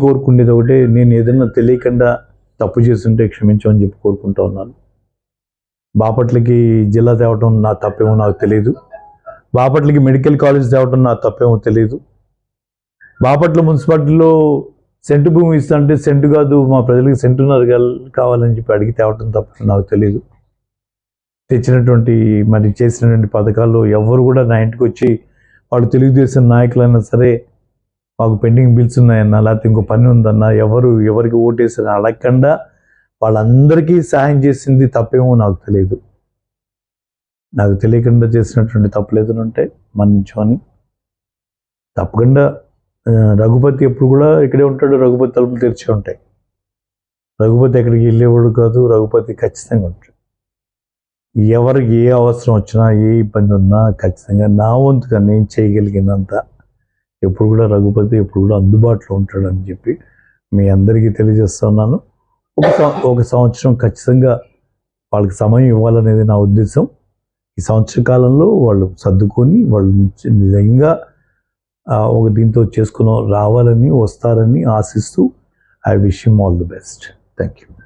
కోరుకునేది ఒకటే నేను ఏదైనా తెలియకుండా తప్పు చేస్తుంటే క్షమించమని చెప్పి కోరుకుంటా ఉన్నాను. బాపట్లకి జిల్లా తేవటం నా తప్పేమో నాకు తెలియదు బాపట్లకి మెడికల్ కాలేజ్ తేవటం నా తప్పేమో తెలియదు బాపట్ల మున్సిపాలిటీలో సెంటు భూమి ఇస్తా అంటే సెంటు కాదు మా ప్రజలకి సెంటున్నర కావాలని చెప్పి అడిగి తేవటం తప్ప నాకు తెలియదు తెచ్చినటువంటి మరి చేసినటువంటి పథకాలు ఎవరు కూడా నా ఇంటికి వచ్చి వాళ్ళు తెలుగుదేశం నాయకులైనా సరే మాకు పెండింగ్ బిల్స్ ఉన్నాయన్నా లేకపోతే ఇంకో పని ఉందన్నా ఎవరు ఎవరికి ఓటేసినా అడగకుండా వాళ్ళందరికీ సహాయం చేసింది తప్పేమో నాకు తెలియదు. నాకు తెలియకుండా చేసినటువంటి తప్పులు ఏదైనా ఉంటే మన్నించమని తప్పకుండా రఘుపతి ఎప్పుడు కూడా ఇక్కడే ఉంటాడు రఘుపతి తలుపులు తెరిచి ఉంటాయి. రఘుపతి ఎక్కడికి వెళ్ళేవాడు కాదు రఘుపతి ఖచ్చితంగా ఉంటాడు. ఎవరికి ఏ అవసరం వచ్చినా ఏ ఇబ్బంది ఉన్నా ఖచ్చితంగా నా వంతుగా నేను చేయగలిగినంత ఎప్పుడు కూడా రఘుపతి ఎప్పుడు కూడా అందుబాటులో ఉంటాడని చెప్పి మీ అందరికీ తెలియజేస్తున్నాను ఒక ఒక సంవత్సరం ఖచ్చితంగా వాళ్ళకి సమయం ఇవ్వాలనేది నా ఉద్దేశం. ఈ సంవత్సర కాలంలో వాళ్ళు సర్దుకొని వాళ్ళు నిజంగా ఒక దీంతో చేసుకుని రావాలని వస్తారని ఆశిస్తూ I wish all the best. Thank you